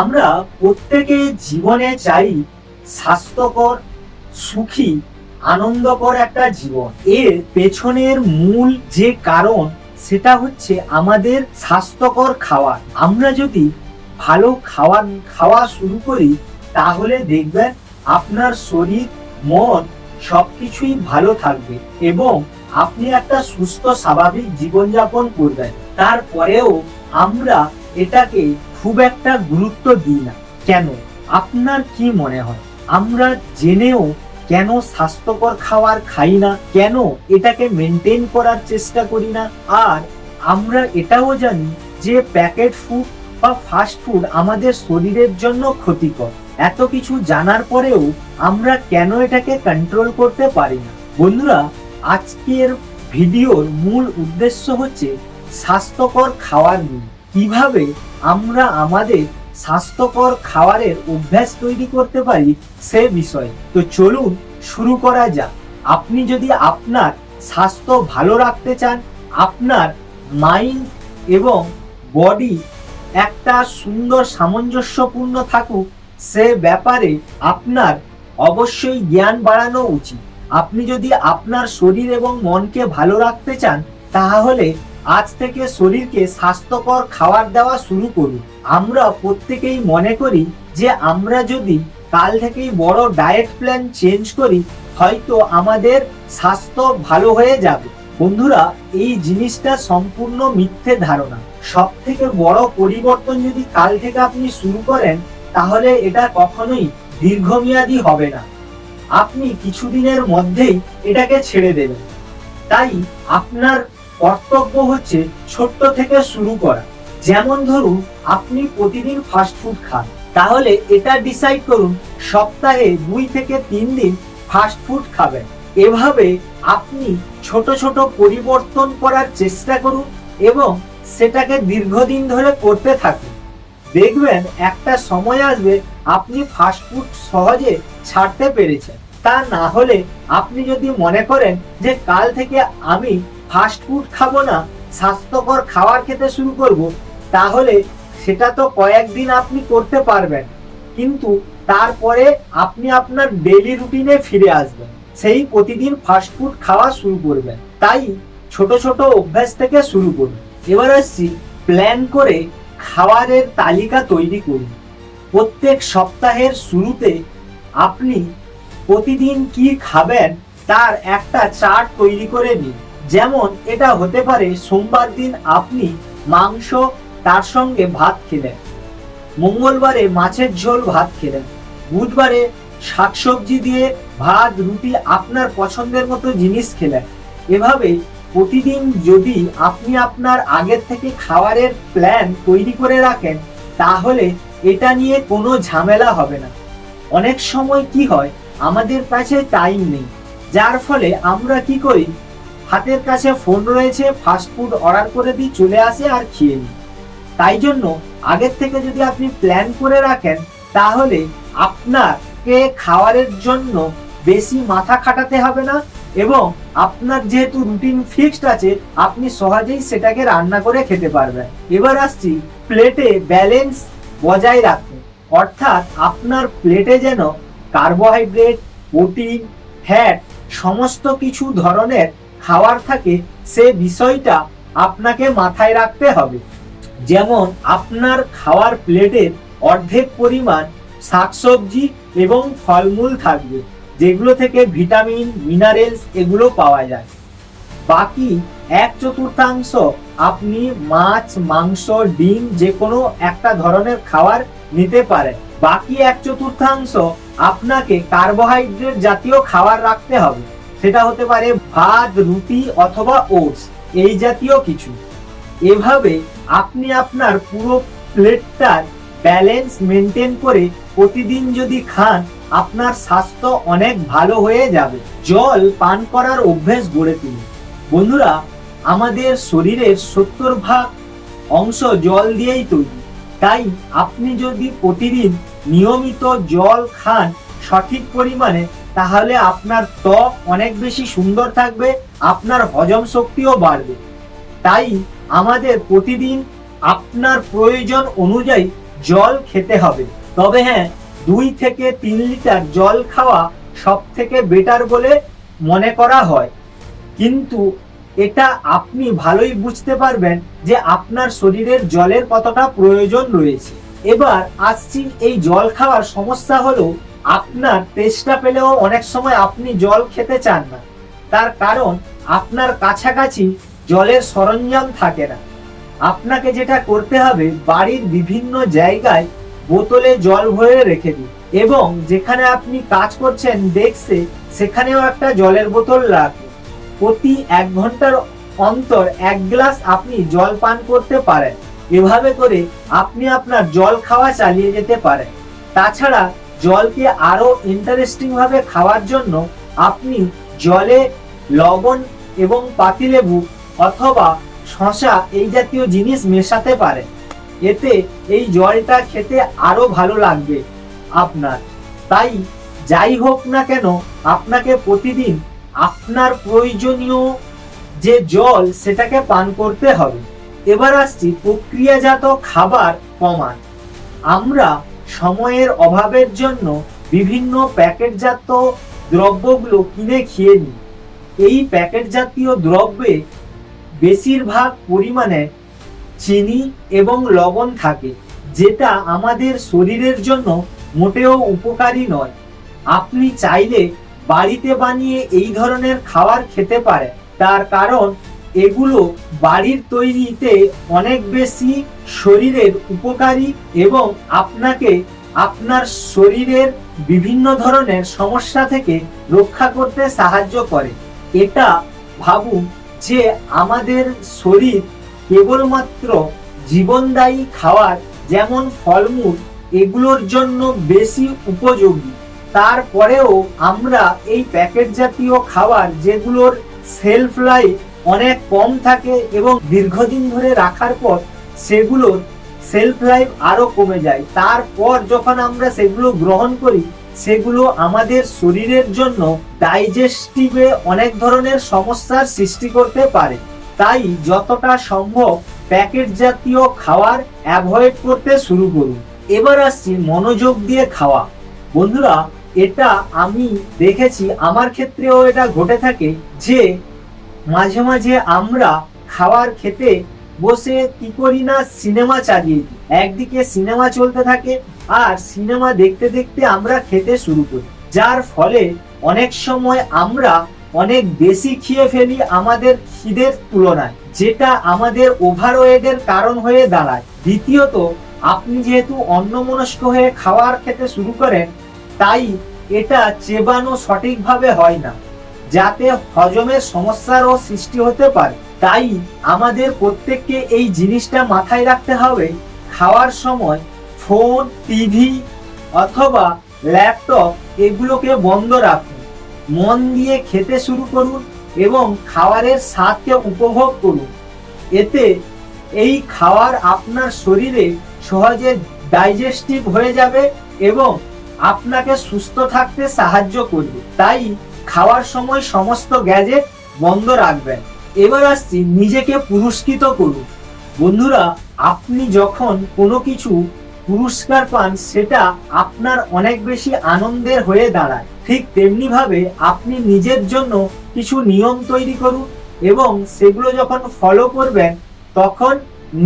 আমরা প্রত্যেকে জীবনে চাই স্বাস্থ্যকর, সুখী, আনন্দকর একটা জীবন। এর পেছনের মূল যে কারণ, সেটা হচ্ছে আমাদের স্বাস্থ্যকর খাবার আমরা যদি ভালো খাওয়ার খাওয়া শুরু করি, তাহলে দেখবেন আপনার শরীর, মন সবকিছুই ভালো থাকবে এবং আপনি একটা সুস্থ, স্বাভাবিক জীবনযাপন করবেন। তারপরেও আমরা এটাকে খুব একটা গুরুত্ব দিই না। কেন? আপনার কি মনে হয়? আমরা জেনেও কেন স্বাস্থ্যকর খাবার খাই না? কেন এটাকে মেনটেন করার চেষ্টা করি না? আর আমরা এটাও জানি যে প্যাকেট ফুড বা ফাস্ট ফুড আমাদের শরীরের জন্য ক্ষতিকর। এত কিছু জানার পরেও আমরা কেন এটাকে কন্ট্রোল করতে পারি না? বন্ধুরা, আজকের ভিডিওর মূল উদ্দেশ্য হচ্ছে স্বাস্থ্যকর খাওয়ার নিয়ে কীভাবে আমরা আমাদের স্বাস্থ্যকর খাবারের অভ্যাস তৈরি করতে পারি সে বিষয়ে। তো চলুন শুরু করা যাক। আপনি যদি আপনার স্বাস্থ্য ভালো রাখতে চান, আপনার মাইন্ড এবং বডি একটা সুন্দর সামঞ্জস্যপূর্ণ থাকুক, সে ব্যাপারে আপনার অবশ্যই জ্ঞান বাড়ানো উচিত। আপনি যদি আপনার শরীর এবং মনকে ভালো রাখতে চান তাহলে আজ থেকে শরীরকে স্বাস্থ্যকর খাবার দেওয়া শুরু করুন। আমরা প্রত্যেকেই মনে করি যে আমরা যদি কাল থেকেই বড় ডায়েট প্ল্যান চেঞ্জ করি, হয়তো আমাদের স্বাস্থ্য ভালো হয়ে যাবে। বন্ধুরা, এই জিনিসটা সম্পূর্ণ মিথ্যে ধারণা। সব থেকে বড় পরিবর্তন যদি কাল থেকে আপনি শুরু করেন, তাহলে এটা কখনোই দীর্ঘমেয়াদী হবে না। আপনি কিছুদিনের মধ্যেই এটাকে ছেড়ে দেবেন। তাই আপনার কর্তব্য হচ্ছে ছোট্ট থেকে শুরু করা। যেমন ধরুন, আপনি প্রতিদিন ফাস্ট ফুড খান। তাহলে এটা ডিসাইড করুন, সপ্তাহে দুই থেকে তিন দিন ফাস্ট ফুড খাবেন। এভাবে আপনি ছোট ছোট পরিবর্তন করার চেষ্টা করুন এবং সেটাকে দীর্ঘদিন ধরে করতে থাকুন। দেখবেন একটা সময় আসবে আপনি ফাস্ট ফুড সহজে ছাড়তে পেরেছেন। তা না হলে আপনি যদি মনে করেন যে কাল থেকে আমি ফাস্ট ফুড খাব না, স্বাস্থ্যকর খাবার খেতে শুরু করব, তাহলে সেটা তো কয়েকদিন আপনি করতে পারবেন। কিন্তু তারপরে আপনি আপনার ডেলি রুটিনে ফিরে আসবেন। সেই প্রতিদিন ফাস্ট ফুড খাওয়া শুরু করবেন। তাই ছোট ছোট অভ্যাস থেকে শুরু করুন। এবার আসছি প্ল্যান করে খাবারের তালিকা তৈরি করুন। প্রত্যেক সপ্তাহের শুরুতে আপনি প্রতিদিন কি খাবেন, তার একটা চার্ট তৈরি করে নিন। যেমন এটা হতে পারে সোমবার দিন আপনি মাংস, তার সঙ্গে ভাত খেলেন। মঙ্গলবারে মাছের ঝোল, ভাত খেলেন। বুধবারে শাকসবজি দিয়ে ভাত, রুটি আপনার পছন্দের মতো জিনিস খেলেন। এভাবে প্রতিদিন যদি আপনি আপনার আগের থেকে খাবারের প্ল্যান তৈরি করে রাখেন, তাহলে এটা নিয়ে কোনো ঝামেলা হবে না। অনেক সময় কি হয়, আমাদের কাছে টাইম নেই। যার ফলে আমরা কি করি হাতের কাছে ফোন রয়েছে ফাস্ট ফুড অর্ডার করে দিই, চলে আসে আর খেয়ে নিই। তাই জন্য আগের থেকে যদি আপনি প্ল্যান করে রাখেন, তাহলে আপনাকে খাবারের জন্য বেশি মাথা খাটাতে হবে না এবং আপনার যেহেতু রুটিন ফিক্সড আছে, আপনি সহজেই সেটাকে রান্না করে খেতে পারবেন। এবার আসছি প্লেটে ব্যালেন্স বজায় রাখতে। অর্থাৎ আপনার প্লেটে যেন কার্বোহাইড্রেট প্রোটিন ফ্যাট সমস্ত কিছু ধরনের খাবার থাকে, সে বিষয়টা আপনাকে মাথায় রাখতে হবে। যেমন আপনার খাওয়ার প্লেটের অর্ধেক পরিমাণ শাকসবজি এবং ফলমূল থাকবে, যেগুলো থেকে ভিটামিন, মিনারেলস এগুলো পাওয়া যায়। বাকি এক চতুর্থাংশ আপনি মাছ, মাংস, ডিম যে কোনো একটা ধরনের খাবার নিতে পারেন। বাকি এক চতুর্থাংশ আপনাকে কার্বোহাইড্রেট জাতীয় খাবার রাখতে হবে। সেটা হতে পারে ভাত, রুটি অথবা ওটস, এই জাতীয় কিছু। এভাবে আপনি আপনার পুরো প্লেটটার ব্যালেন্স মেনটেন করে প্রতিদিন যদি খান, আপনার স্বাস্থ্য অনেক ভালো হয়ে যাবে। জল পান করার অভ্যেস গড়ে তুলুন। বন্ধুরা, আমাদের শরীরের সত্তর ভাগ অংশ জল দিয়েই তৈরি। তাই আপনি যদি প্রতিদিন নিয়মিত জল খান, সঠিক পরিমাণে তাহলে আপনার ত্বক অনেক বেশি সুন্দর থাকবে, আপনার হজম শক্তিও বাড়বে। তাই আমাদের প্রতিদিন আপনার প্রয়োজন অনুযায়ী জল খেতে হবে। তবে হ্যাঁ দুই থেকে তিন লিটার জল খাওয়া সব থেকে বেটার বলে মনে করা হয়। কিন্তু এটা আপনি ভালোই বুঝতে পারবেন যে আপনার শরীরের জলের কতটা প্রয়োজন রয়েছে। এবার আসছি এই জল খাওয়ার সমস্যা হলো আপনার তেষ্টা পেলেও অনেক সময় আপনি জল খেতে চান না। তার কারণ, আপনার কাছাকাছি জলের সরঞ্জাম থাকে না। আপনাকে যেটা করতে হবে, বাড়ির বিভিন্ন জায়গায় বোতলে জল ভরে রেখে দিন এবং যেখানে আপনি কাজ করছেন দেখছে সেখানেও একটা জলের বোতল রাখুন। প্রতি এক ঘণ্টার অন্তর এক গ্লাস আপনি জল পান করতে পারেন। এভাবে করে আপনি আপনার জল খাওয়া চালিয়ে যেতে পারেন। তাছাড়া জলকে আরও ইন্টারেস্টিং ভাবে খাওয়ার জন্য আপনি জলে লবণ এবং পাতিলেবু অথবা শশা এই জাতীয় জিনিস মেশাতে পারেন। এতে এই জলটা খেতে আরও ভালো লাগবে আপনার। তাই যাই হোক না কেন, আপনাকে প্রতিদিন আপনার প্রয়োজনীয় যে জল সেটাকে পান করতে হবে। এবার আসছি প্রক্রিয়াজাত খাবার কমান আমরা সময়ের অভাবের জন্য বিভিন্ন প্যাকেটজাত দ্রব্যগুলো কিনে খেয়ে নিই এই প্যাকেট জাতীয় দ্রব্যে বেশিরভাগ পরিমাণে চিনি এবং লবণ থাকে, যেটা আমাদের শরীরের জন্য মোটেও উপকারী নয়। আপনি চাইলে বাড়িতে বানিয়ে এই ধরনের খাবার খেতে পারেন। তার কারণ এগুলো বাড়ির তৈরিতে অনেক বেশি শরীরের উপকারী এবং আপনাকে আপনার শরীরের বিভিন্ন ধরনের সমস্যা থেকে রক্ষা করতে সাহায্য করে। এটা ভাবুন যে আমাদের শরীর কেবলমাত্র জীবনদায়ী খাওয়ার যেমন ফলমূল, এগুলোর জন্য বেশি উপযোগী। তারপরেও আমরা এই প্যাকেট জাতীয় খাবার যেগুলোর সেলফ লাইফ অনেক কম থাকে এবং দীর্ঘদিন ধরে রাখার পর সেগুলোর সেলফ লাইফ আরও কমে যায়। তারপর যখন আমরা সেগুলো গ্রহণ করি, সেগুলো আমাদের শরীরের জন্য ডাইজেস্টিভে অনেক ধরনের সমস্যার সৃষ্টি করতে পারে। তাই যতটা সম্ভব প্যাকেট জাতীয় খাবার অ্যাভয়েড করতে শুরু করুন। এবার আসছি মনোযোগ দিয়ে খাওয়া। বন্ধুরা, এটা আমি দেখেছি, আমার ক্ষেত্রেও এটা ঘটে থাকে যে মাঝে মাঝে আমরা খাবার খেতে বসে কি করি না সিনেমা চালিয়ে দিই। একদিকে সিনেমা চলতে থাকে আর সিনেমা দেখতে দেখতে আমরা খেতে শুরু করি। যার ফলে অনেক সময় আমরা অনেক বেশি খেয়ে ফেলি আমাদের খিদের তুলনায়, যেটা আমাদের ওভারওয়েটের কারণ হয়ে দাঁড়ায়। দ্বিতীয়ত, আপনি যেহেতু অন্যমনস্ক হয়ে খাবার খেতে শুরু করেন, তাই এটা চেবানো সঠিকভাবে হয় না। যাতে হজমের সমস্যারও সৃষ্টি হতে পারে। তাই আমাদের প্রত্যেককে এই জিনিসটা মাথায় রাখতে হবে। খাওয়ার সময় ফোন, টিভি অথবা ল্যাপটপ এগুলোকে বন্ধ রাখুন। মন দিয়ে খেতে শুরু করুন এবং খাবারের স্বাদকে উপভোগ করুন। এতে এই খাবার আপনার শরীরে সহজে ডাইজেস্টিভ হয়ে যাবে এবং আপনাকে সুস্থ থাকতে সাহায্য করবে। তাই খাওয়ার সময় সমস্ত গ্যাজেট বন্ধ রাখবেন। এবার আসছি নিজেকে পুরস্কৃত করুন। বন্ধুরা, আপনি যখন কোনো কিছু পুরস্কার পান, সেটা আপনার অনেক বেশি আনন্দের হয়ে দাঁড়ায়। ঠিক তেমনি ভাবে আপনি নিজের জন্য কিছু নিয়ম তৈরি করুন এবং সেগুলো যখন ফলো করবেন, তখন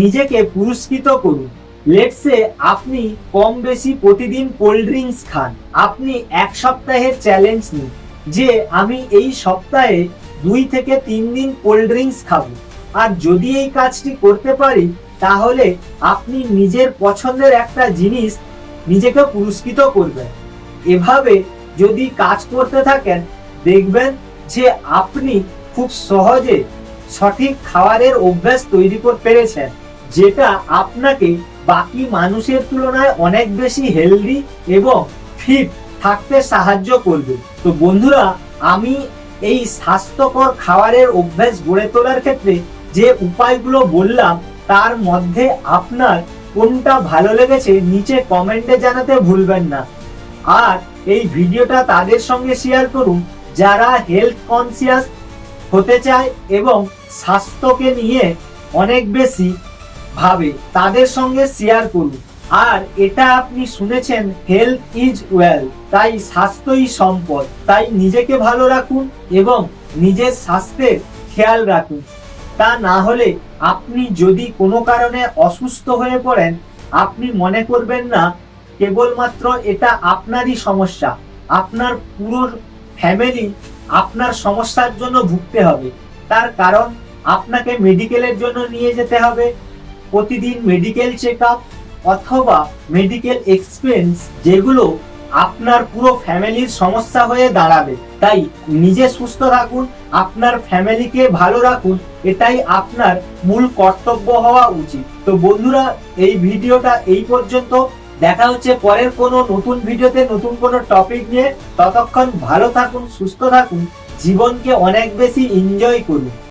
নিজেকে পুরস্কৃত করুন। লেটসে আপনি কম বেশি প্রতিদিন কোল্ড ড্রিঙ্কস খান। আপনি এক সপ্তাহের চ্যালেঞ্জ নিন। যে আমি এই সপ্তাহে দুই থেকে তিন দিন কোল্ড ড্রিঙ্কস খাব। আর যদি এই কাজটি করতে পারি, তাহলে আপনি নিজের পছন্দের একটা জিনিস নিজেকে পুরস্কৃত করবেন। এভাবে যদি কাজ করতে থাকেন, দেখবেন যে আপনি খুব সহজে সঠিক খাবারের অভ্যাস তৈরি করতে পেরেছেন, যেটা আপনাকে বাকি মানুষের তুলনায় অনেক বেশি হেলদি এবং ফিট থাকতে সাহায্য করবে। তো বন্ধুরা, আমি এই স্বাস্থ্যকর খাবারের অভ্যাস গড়ে তোলার ক্ষেত্রে যে উপায়গুলো বললাম, তার মধ্যে আপনার কোনটা ভালো লেগেছে নিচে কমেন্টে জানাতে ভুলবেন না। আর এই ভিডিওটা তাদের সঙ্গে শেয়ার করুন, যারা হেলথ কনসিয়াস হতে চায় এবং স্বাস্থ্যকে নিয়ে অনেক বেশি ভাবে তাদের সঙ্গে শেয়ার করুন। আর এটা আপনি শুনেছেন হেলথ ইজ ওয়েল তাই স্বাস্থ্যই সম্পদ, তাই নিজেকে ভালো রাখুন এবং নিজের স্বাস্থ্যের খেয়াল রাখুন। তা না হলে আপনি যদি কোনো কারণে অসুস্থ হয়ে পড়েন, আপনি মনে করবেন না, কেবলমাত্র এটা আপনারই সমস্যা, আপনার পুরো ফ্যামিলি আপনার সমস্যার জন্য ভুগতে হবে। তার কারণ আপনাকে মেডিকেলের জন্য নিয়ে যেতে হবে, প্রতিদিন মেডিকেল চেক আপ অথবা মেডিকেল এক্সপেন্স যেগুলো আপনার পুরো ফ্যামিলির সমস্যা হয়ে দাঁড়াবে। তাই নিজে সুস্থ থাকুন, আপনার ফ্যামিলিকে ভালো রাখুন, এটাই আপনার মূল কর্তব্য হওয়া উচিত। তো বন্ধুরা, এই ভিডিওটা এই পর্যন্ত। দেখা হচ্ছে পরের কোনো নতুন ভিডিওতে, নতুন কোনো টপিক নিয়ে। ততক্ষণ ভালো থাকুন, সুস্থ থাকুন, জীবনকে অনেক বেশি এনজয় করুন।